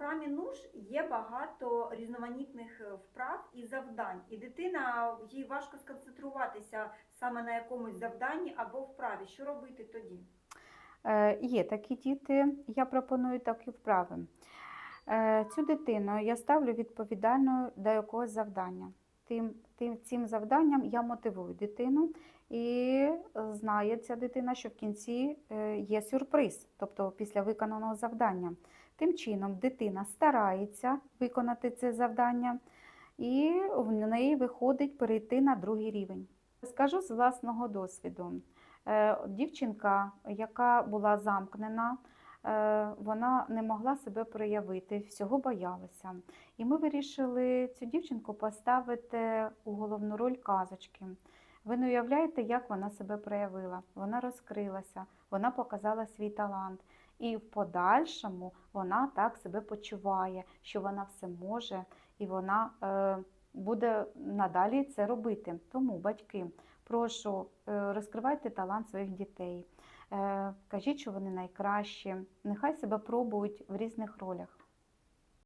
програмі нуж є багато різноманітних е, вправ і завдань, і дитина їй важко сконцентруватися саме на якомусь завданні або вправі. Що робити тоді? Е, Є такі діти, я пропоную такі вправи. Е, Цю дитину я ставлю відповідальною до якогось завдання. Тим, тим, цим завданням я мотивую дитину і е, знає ця дитина, що в кінці е, є сюрприз, тобто після виконаного завдання. Тим чином дитина старається виконати це завдання, і в неї виходить перейти на другий рівень. Скажу з власного досвіду. Е, Дівчинка, яка була замкнена, вона не могла себе проявити, всього боялася. І ми вирішили цю дівчинку поставити у головну роль казочки. Ви не уявляєте, як вона себе проявила. Вона розкрилася, вона показала свій талант. І в подальшому вона так себе почуває, що вона все може, і вона е, буде надалі це робити. Тому, батьки, прошу, е, розкривайте талант своїх дітей. Е, Кажіть, що вони найкращі. Нехай себе пробують в різних ролях.